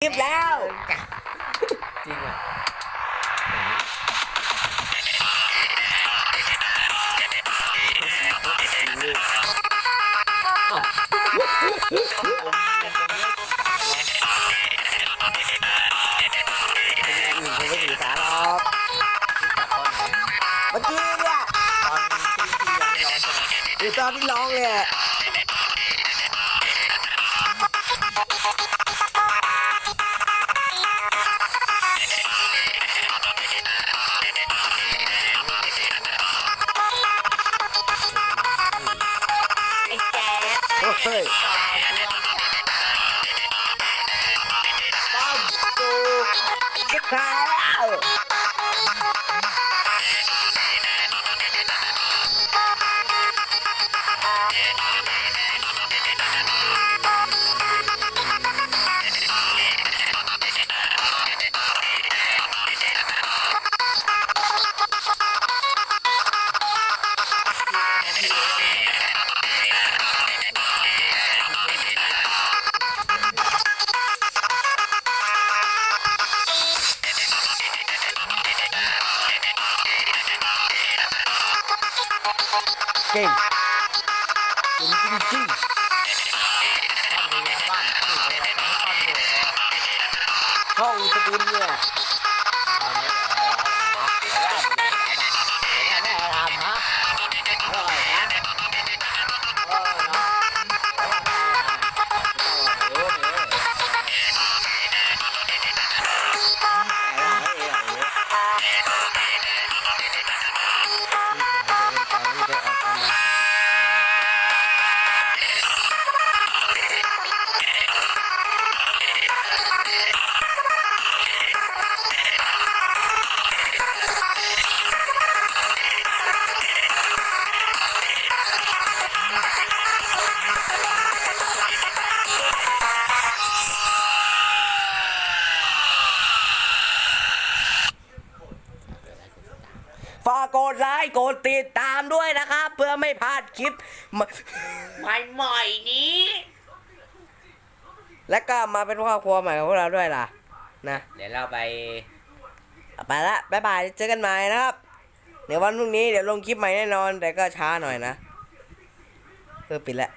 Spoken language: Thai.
คลิปแล้ว จริงอ่ะอื่นเขาไม่ถือสาหรอกจับตอนไหน เมื่อกี้เนี่ย ตอนที่ที่ยังร้องใช่ไหมคือตอนที่ร้องเลย Alright. Pagto. Kakao. เฮ้ยป้อมตูจะขายแล้วเก่งเก่งจริงบ้านอยู่อะไรบ้านอยู่อะไรๆช่องตระกูลเนี่ย ฝากกดไลค์กดติดตามด้วยนะครับ เพื่อไม่พลาดคลิปใหม่ๆนี้ และก็มาเป็นครอบครัวใหม่ของพวกเราด้วยล่ะ นะ เดี๋ยวเราไป ไปละบ๊ายบายเจอกันใหม่นะครับ เดี๋ยววันพรุ่งนี้เดี๋ยวลงคลิปใหม่แน่นอน แต่ก็ช้าหน่อยนะเพื่อปิดละ